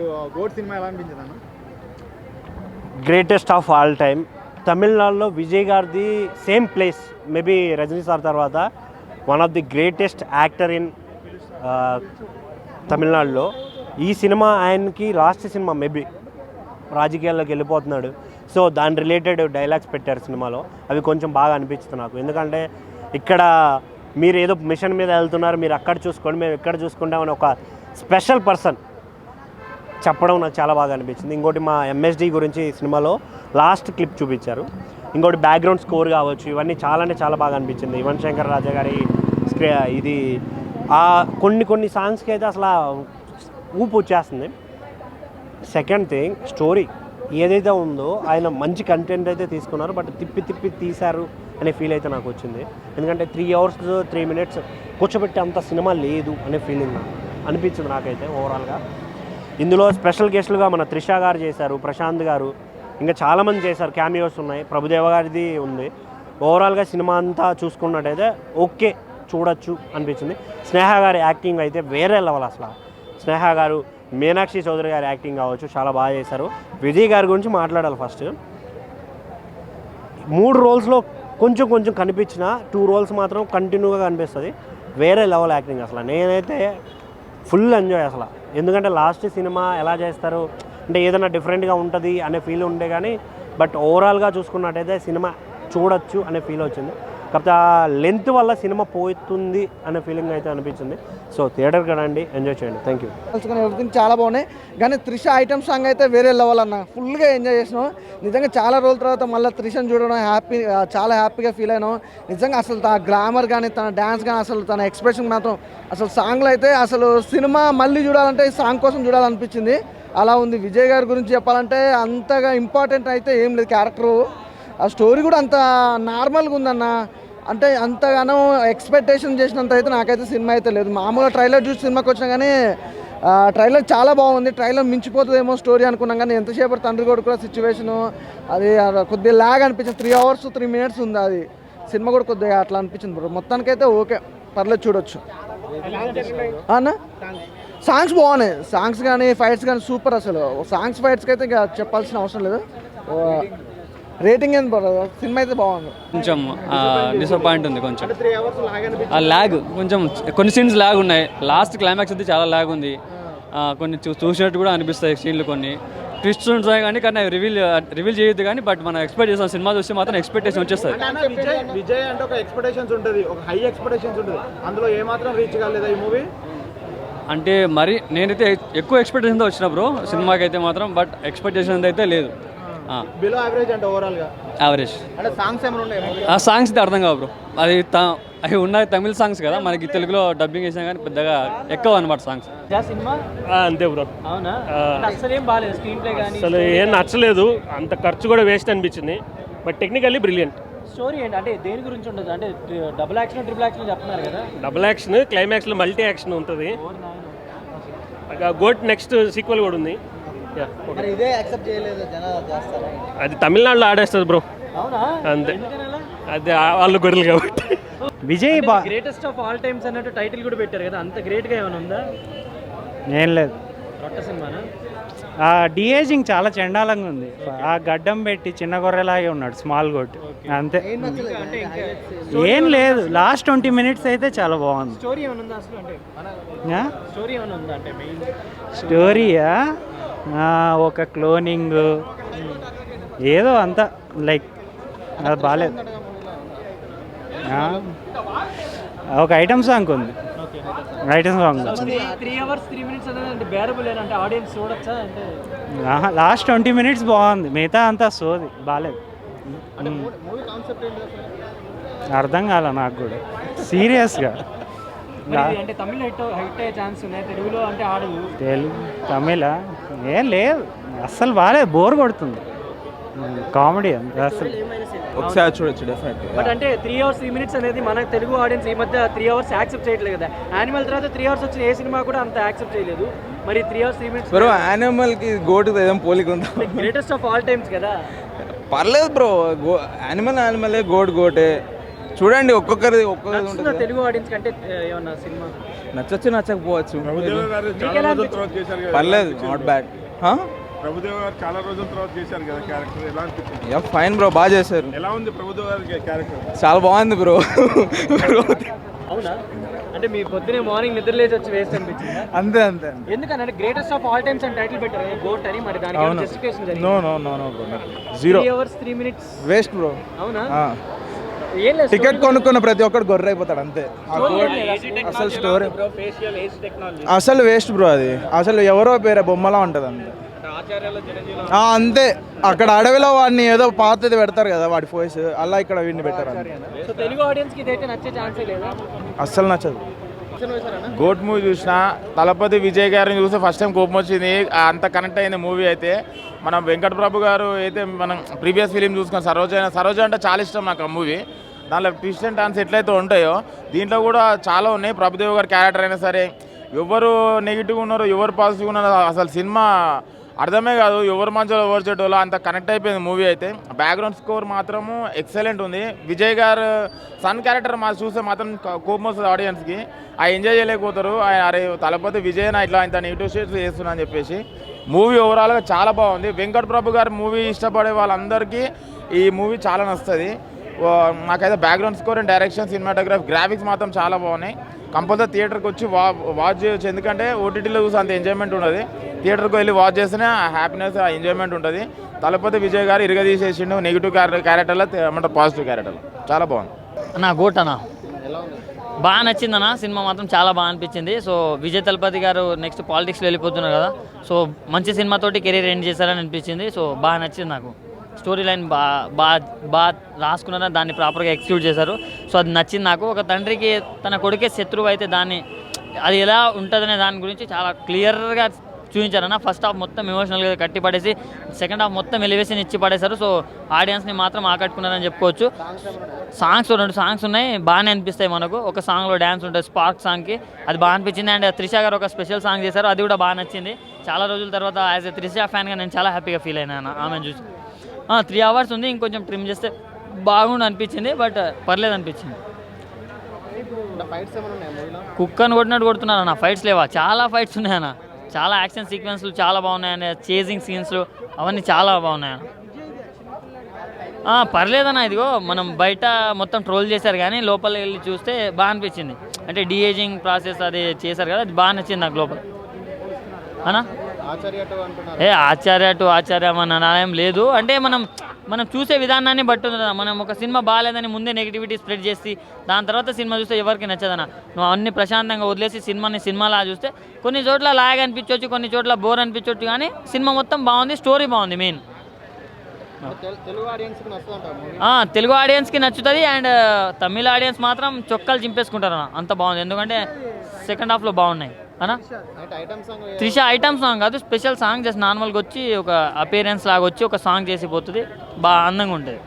మీకు gourd cinema ఎలా అనిపించింది అన్న? గ్రేటెస్ట్ ఆఫ్ ఆల్ టైమ్ తమిళనాడులో విజయ్ గారిది same place maybe Rajini sir తర్వాత one of the greatest actor in తమిళనాడులో. ఈ సినిమా ఆయనకి లాస్ట్ సినిమా మేబీ రాజకీయాల్లోకి వెళ్ళిపోతున్నాడు. సో దాని రిలేటెడ్ డైలాగ్స్ పెట్టారు సినిమాలో. అవి కొంచెం బాగా అనిపించింది నాకు. ఎందుకంటే ఇక్కడ మీరు ఏదో మిషన్ మీద వెళ్తున్నారు మీరు అక్కడ చూసుకోండి మేము ఇక్కడ చూసుకుంటామని ఒక స్పెషల్ పర్సన్ చెప్పడం నాకు చాలా బాగా అనిపించింది. ఇంకోటి మా ఎంఎస్డి గురించి సినిమాలో లాస్ట్ క్లిప్ చూపించారు. ఇంకోటి బ్యాక్గ్రౌండ్ స్కోర్ కావచ్చు ఇవన్నీ చాలా అంటే చాలా బాగా అనిపించింది. యువన్ శంకర్ రాజా గారి స్క్రీ ఇది ఆ కొన్ని కొన్ని సాంగ్స్కి అయితే అసలు ఊపు వచ్చేస్తుంది. సెకండ్ థింగ్ స్టోరీ ఏదైతే ఉందో ఆయన మంచి కంటెంట్ అయితే తీసుకున్నారు. బట్ తిప్పి తిప్పి తీశారు అనే ఫీల్ అయితే నాకు వచ్చింది. ఎందుకంటే త్రీ అవర్స్ త్రీ మినిట్స్ కూర్చోబెట్టే అంత సినిమా లేదు అనే ఫీలింగ్ నాకు అనిపించింది నాకైతే ఓవరాల్గా ఇందులో స్పెషల్ గెస్టులుగా మన త్రిష గారు చేశారు ప్రశాంత్ గారు ఇంకా చాలామంది చేశారు క్యామియోస్ ఉన్నాయి ప్రభుదేవ గారిది ఉంది. ఓవరాల్గా సినిమా అంతా చూసుకున్నట్టయితే ఓకే చూడొచ్చు అనిపించింది. స్నేహ గారి యాక్టింగ్ అయితే వేరే లెవెల్ అసలు. స్నేహ గారు మీనాక్షి చౌదరి గారి యాక్టింగ్ కావచ్చు చాలా బాగా చేశారు. విజయ్ గారి గురించి మాట్లాడాలి ఫస్ట్. మూడు రోల్స్లో కొంచెం కొంచెం కనిపించిన టూ రోల్స్ మాత్రం కంటిన్యూగా కనిపిస్తుంది. వేరే లెవెల్ యాక్టింగ్ అసలు. నేనైతే ఫుల్ ఎంజాయ్ అసలు. ఎందుకంటే లాస్ట్ సినిమా ఎలా చేస్తారు? అంటే ఏదైనా డిఫరెంట్గా ఉంటుంది అనే ఫీల్ ఉండే కానీ బట్ ఓవరాల్గా చూసుకున్నట్టయితే సినిమా చూడొచ్చు అనే ఫీల్ వచ్చింది. కాకపోతే ఆ లెంత్ వల్ల సినిమా పోతుంది అనే ఫీలింగ్ అయితే అనిపించింది. సో థియేటర్ రండి ఎంజాయ్ చేయండి. థ్యాంక్ యూ కలుసుకుని ఎవ్రీథింగ్ చాలా బాగున్నాయి. కానీ త్రిష ఐటమ్ సాంగ్ అయితే వేరే లెవెల్ అన్న. ఫుల్గా ఎంజాయ్ చేసినాం. నిజంగా చాలా రోజుల తర్వాత మళ్ళీ త్రిషను చూడడం హ్యాపీ చాలా హ్యాపీగా ఫీల్ అయినాం. నిజంగా అసలు తన గ్రామర్ కానీ తన డ్యాన్స్ కానీ అసలు తన ఎక్స్ప్రెషన్ మాత్రం అసలు సాంగ్లో అయితే అసలు సినిమా మళ్ళీ చూడాలంటే ఈ సాంగ్ కోసం చూడాలనిపించింది. అలా ఉంది. విజయ్ గారి గురించి చెప్పాలంటే అంతగా ఇంపార్టెంట్ అయితే ఏం లేదు క్యారెక్టరు ఆ స్టోరీ కూడా అంత నార్మల్గా ఉందన్న. అంటే అంతగానో ఎక్స్పెక్టేషన్ చేసినంత అయితే నాకైతే సినిమా అయితే లేదు. మామూలుగా ట్రైలర్ చూసి సినిమాకి వచ్చినా కానీ ట్రైలర్ చాలా బాగుంది. ట్రైలర్ మించిపోతుందేమో స్టోరీ అనుకున్నాం కానీ ఎంతసేపు తండ్రి కొడుకు సిచ్యువేషను అది కొద్దిగా లాగ్ అనిపించింది. త్రీ అవర్స్ త్రీ మినిట్స్ ఉంది అది. సినిమా కూడా కొద్దిగా అట్లా అనిపించింది బ్రో. మొత్తానికైతే ఓకే. పర్లేదు చూడొచ్చు. అన్నా? సాంగ్స్ బాగున్నాయి. సాంగ్స్ కానీ ఫైట్స్ కానీ సూపర్ అసలు. సాంగ్స్ ఫైట్స్కి అయితే ఇంకా చెప్పాల్సిన అవసరం లేదు. రేటింగ్ ఏంది బ్రో? సినిమా అయితే బాగుంది. కొంచెం డిసప్పాయింట్ ఉంది కొంచెం. త్రీ అవర్స్ లాగా అనిపించింది ఆ ల్యాగ్ కొంచెం కొన్ని సీన్స్ ల్యాగ్ ఉన్నాయి. లాస్ట్ క్లైమాక్స్ అయితే చాలా ల్యాగ్ ఉంది. కొన్ని చూ- చూసినట్టు కూడా అనిపిస్తాయి సీన్లు కొన్ని. ట్విస్ట్ ఉంటాయి కానీ కానీ రివీల్ రివీల్ చేయొద్దు కానీ బట్ మనం ఎక్స్పెక్ట్ చేస్తాం. సినిమా చూస్తే మాత్రం ఎక్స్పెక్టేషన్ వచ్చేస్తుంది. విజయ్ విజయ్ అంటే ఒక ఎక్స్పెక్టేషన్స్ ఉంటుంది. ఒక హై ఎక్స్పెక్టేషన్స్ ఉంటుంది. అందులో ఏమాత్రం రీచ్ కాలేదా ఈ మూవీ అంటే మరి నేనైతే ఎక్కువ ఎక్స్పెక్టేషన్తో వచ్చిన బ్రో సినిమాకి అయితే మాత్రం బట్ ఎక్స్పెక్టేషన్ అయితే లేదు. బిలో యావరేజ్ అంటే ఓవరాల్గా. యావరేజ్ అంటే సాంగ్స్ ఏమైనా ఉన్నాయి? ఆ సాంగ్స్ అర్థం కావు బ్రో అది త- అవి ఉన్నాయి తమిళ సాంగ్స్ కదా మనకి తెలుగులో డబ్బింగ్ చేసినా కానీ పెద్దగా ఎక్కువ అనమాట సాంగ్స్ సినిమా? అంతే బ్రో అవునా? అసలు ఏం బాగాలేదు స్క్రీన్ ప్లే కానీ అసలు ఏం నచ్చలేదు. అంత ఖర్చు కూడా వేస్ట్ అనిపించింది. బట్ టెక్నికల్లీ బ్రిలియంట్ స్టోరీ ఏంటి? అంటే దేని గురించి ఉండదు? అంటే డబుల్ యాక్షన్ ట్రిపుల్ యాక్షన్ చెప్తున్నారు కదా. డబుల్ యాక్షన్ క్లైమాక్స్లో మల్టీ యాక్షన్ ఉంటుంది. గోట్ నెక్స్ట్ సీక్వెల్ కూడా ఉంది. Yeah, okay. ఇదే యాక్సెప్ట్ చేయలేదు జనాలు చేస్తారు అది తమిళనాడులో ఆడేస్తుంది బ్రో. అవునా? అంతే. అది వాళ్ళు గొర్రెలు కాబట్టి. విజయ్ బా గ్రేటెస్ట్ ఆఫ్ ఆల్ టైమ్స్ అన్నట్టు టైటిల్ కూడా పెట్టారు కదా అంత గ్రేట్గా ఏమైనా ఉందా? ఏం లేదు. రొట్ట సినిమానా? ఆ డిఏజింగ్ చాలా చండాలంగా ఉంది. ఆ గడ్డం పెట్టి చిన్న గొర్రెలాగే ఉన్నాడు స్మాల్ గోట్ అంతే. ఏం లేదు. లాస్ట్ ట్వంటీ మినిట్స్ అయితే చాలా బాగుంది. స్టోరీ ఏమైనా ఉందా అసలు అంటే? ఆ? స్టోరీ ఏమైనా ఉందా అంటే మెయిన్ స్టోరీయా ఆ, ఒక క్లోనింగ్. ఏదో అంతా లైక్ అది బాగాలేదు ఆ, ఒక ఐటమ్ సాంగ్ ఉంది. Item song three hours three minutes అనేది అంటే బేరబుల్ అంటే ఆడియన్స్ చూడొచ్చా? అంటే లాస్ట్ ట్వంటీ మినిట్స్ బాగుంది. మిగతా అంతా సోది బాగాలేదు అర్థం కాల నాకు కూడా. సీరియస్గా అంటే తమిళ హిట్ హిట్ అయ్యే ఛాన్స్ ఉన్నాయి. తెలుగులో అంటే ఆడదు తెలుగు తమిళ? ఏం లేదు. అస్సలు బాగాలేదు బోర్ కొడుతుంది. కామెడీ అంత. అసలు ఒకసారి చూడొచ్చు డెఫినెట్ బట్ అంటే త్రీ అవర్స్ త్రీ మినిట్స్ అనేది మన తెలుగు ఆడియన్స్ ఈ మధ్య త్రీ అవర్స్ యాక్సెప్ట్ చేయట్లేదు కదా. యానిమల్ తర్వాత త్రీ అవర్స్ వచ్చిన ఏ సినిమా కూడా అంత యాక్సెప్ట్ చేయలేదు. మరి three hours three minutes bro యానిమల్కి GOAT ఏదో పోలిక ఉందా? గ్రేటెస్ట్ ఆఫ్ ఆల్ టైమ్స్ కదా. పర్లేదు బ్రో గో యానిమల్ యానిమలే గోట్ గోటే చూడండి ఒక్కొక్కరిది ఒక్కొక్కరిది ఉంటుంది తెలుగు ఆడియన్స్ కంటే ఏమన్నా సినిమా? నచ్చచ్చు నచ్చకపోవచ్చు. ప్రభుదేవ గారు చాలా రోజుల తర్వాత చేశారు కదా పర్లేదు నాట్ బ్యాడ్ ప్రభుదేవ గారు చాలా రోజుల తర్వాత చేశారు కదా క్యారెక్టర్ ఎలా అనిపించింది? యా ఫైన్ బ్రో బాగా చేశారు. ఎలా ఉంది ప్రభుదేవ గారి క్యారెక్టర్? చాలా బాగుంది బ్రో అవునా? అంటే మీ పొద్దునే మార్నింగ్ నిద్ర లేచి వచ్చి వేస్ట్ అనిపించింది? అంతే అంతే ఎందుకనంటే గ్రేటెస్ట్ ఆఫ్ ఆల్ టైమ్స్ అని టైటిల్ పెట్టారు గోట్ అని మరి దానికి అవును. జస్టిఫికేషన్ జరిగింది? No no no no bro zero hours three minutes waste bro అవునా? టికెట్ కొనుక్కున్న ప్రతి ఒక్కడు గొర్రె అయిపోతాడు అంతే అసలు స్టోరీ అసలు వేస్ట్ బ్రో అది. అసలు ఎవరో పేరే బొమ్మలా ఉంటుంది అంతే. ఆ, అంతే. అక్కడ అడవిలో వాడిని ఏదో పాతది పెడతారు కదా వాడి ఫోయిస్ అలా ఇక్కడ వీడిని పెట్టారు అంతే. సో తెలుగు ఆడియన్స్కి ఇదైతే నచ్చే ఛాన్సే లేదా? అస్సలు నచ్చదు. గోట్ మూవీ చూసిన తలపతి విజయ్ గారిని చూస్తే ఫస్ట్ టైం కోపం వచ్చింది. అంత కనెక్ట్ అయింది మూవీ అయితే. మన వెంకట ప్రభు గారు అయితే మనం ప్రీవియస్ ఫిలిం చూసుకున్న సరోజ సరోజ అంటే చాలా ఇష్టం నాకు ఆ మూవీ దానిలో ట్విస్ట్ అండ్ టాన్స్ ఎట్లయితే ఉంటాయో దీంట్లో కూడా చాలా ఉన్నాయి. ప్రభుదేవ్ గారి క్యారెక్టర్ అయినా సరే ఎవరు నెగిటివ్ ఉన్నారో ఎవరు పాజిటివ్ ఉన్నారో అసలు సినిమా అర్థమే కాదు ఎవరు మంచిలో ఎవరు చెడ్డోలో అంత కనెక్ట్ అయిపోయింది మూవీ అయితే. బ్యాక్గ్రౌండ్ స్కోర్ మాత్రము ఎక్సలెంట్ ఉంది. విజయ్ గారు సన్ క్యారెక్టర్ మా చూస్తే మాత్రం కోపం వస్తుంది ఆడియన్స్కి ఆ ఎంజాయ్ చేయలేకపోతారు. ఆయన అరే తలపతి విజయ్ నా ఇట్లా ఇంత నెగిటివ్ షేట్స్ చేస్తున్నా అని చెప్పేసి. మూవీ ఓవరాల్గా చాలా బాగుంది. వెంకట ప్రభు గారి మూవీ ఇష్టపడే వాళ్ళందరికీ ఈ మూవీ చాలా నచ్చుతుంది. నాకైతే background score and direction cinematography graphics మాత్రం చాలా బాగున్నాయి. కంపల్సరీ థియేటర్కి వచ్చి వా వాచ్ చేయొచ్చు. ఎందుకంటే ఓటీటీలో చూసి అంత ఎంజాయ్మెంట్ ఉండదు. థియేటర్కి వెళ్ళి వాచ్ చేస్తేనే ఆ హ్యాపీనెస్ ఆ ఎంజాయ్మెంట్ ఉంటుంది. తలపతి విజయ్ గారు ఇరగదీసేసిండు నెగిటివ్ క్యారెక్టర్లో ఏమంటారు పాజిటివ్ క్యారెక్టర్లో చాలా బాగుంది. అన్న గోట్ అన్న. బాగా నచ్చిందన్న సినిమా మాత్రం చాలా బాగా అనిపించింది. సో విజయ్ తలపతి గారు నెక్స్ట్ పాలిటిక్స్లో వెళ్ళిపోతున్నారు కదా. సో మంచి సినిమాతోటి కెరీర్ ఎండ్ చేశారని అనిపించింది. సో బాగా నచ్చింది నాకు. స్టోరీ లైన్ బాగా బాగా బాగా రాసుకున్నారని దాన్ని ప్రాపర్గా ఎగ్జిక్యూట్ చేశారు. సో అది నచ్చింది నాకు. ఒక తండ్రికి తన కొడుకే శత్రువు అయితే దాన్ని అది ఎలా ఉంటుందనే దాని గురించి చాలా క్లియర్గా చూపించారన్న. ఫస్ట్ హాఫ్ మొత్తం ఎమోషనల్గా కట్టి పడేసి సెకండ్ హాఫ్ మొత్తం ఎలివేషన్ ఇచ్చి పడేశారు. సో ఆడియన్స్ని మాత్రం ఆకట్టుకున్నారని చెప్పుకోవచ్చు. సాంగ్స్ రెండు సాంగ్స్ ఉన్నాయి బాగానే అనిపిస్తాయి మనకు. ఒక సాంగ్లో డ్యాన్స్ ఉంటుంది స్పార్క్ సాంగ్కి అది బాగా అనిపించింది. అండ్ త్రిష గారు ఒక స్పెషల్ సాంగ్ చేశారు. అది కూడా బాగా నచ్చింది. చాలా రోజుల తర్వాత యాజ్ ఎ త్రిష ఫ్యాన్గా నేను చాలా హ్యాపీగా ఫీల్ అయినా ఆమెను చూసి. త్రీ అవర్స్ ఉంది. ఇంకొంచెం ట్రిమ్ చేస్తే బాగుండు అనిపించింది బట్ పర్లేదు అనిపించింది. కుక్కను కొట్టినట్టు కొడుతున్నారు అన్న ఫైట్స్ లేవా? చాలా ఫైట్స్ ఉన్నాయన్న. చాలా యాక్షన్ సీక్వెన్స్లు చాలా బాగున్నాయన్న చేజింగ్ సీన్స్లు అవన్నీ చాలా బాగున్నాయి. పర్లేదన్న ఇదిగో మనం బయట మొత్తం ట్రోల్ చేశారు కానీ లోపల వెళ్ళి చూస్తే బాగా అనిపించింది. అంటే డిఏజింగ్ ప్రాసెస్ అది చేశారు కదా అది బాగా నచ్చింది నాకు లోపల. అనా ఏ ఆచార్య టు ఆచార్య మన నాయం లేదు. అంటే మనం మనం చూసే విధానాన్ని బట్టి. మనం ఒక సినిమా బాగాలేదని ముందే నెగిటివిటీ స్ప్రెడ్ చేసి దాని తర్వాత సినిమా చూస్తే ఎవరికి నచ్చదన్న నువ్వు అన్ని ప్రశాంతంగా వదిలేసి సినిమాని సినిమాలా చూస్తే కొన్ని చోట్ల లాగ్ అనిపించవచ్చు కొన్ని చోట్ల బోర్ అనిపించవచ్చు కానీ సినిమా మొత్తం బాగుంది స్టోరీ బాగుంది మెయిన్ తెలుగు ఆడియన్స్కి నచ్చుతుంది అండ్ తమిళ ఆడియన్స్ మాత్రం చొక్కాలు చింపేసుకుంటారు అన్న. అంత బాగుంది. ఎందుకంటే సెకండ్ హాఫ్లో బాగున్నాయి. సాంగ్ త్రిష ఐటమ్ సాంగ్ కాదు స్పెషల్ సాంగ్ జస్ట్ నార్మల్గా వచ్చి ఒక అపీరెన్స్ లాగా వచ్చి ఒక సాంగ్ చేసి పోతుంది. బాగా అందంగా ఉంటుంది.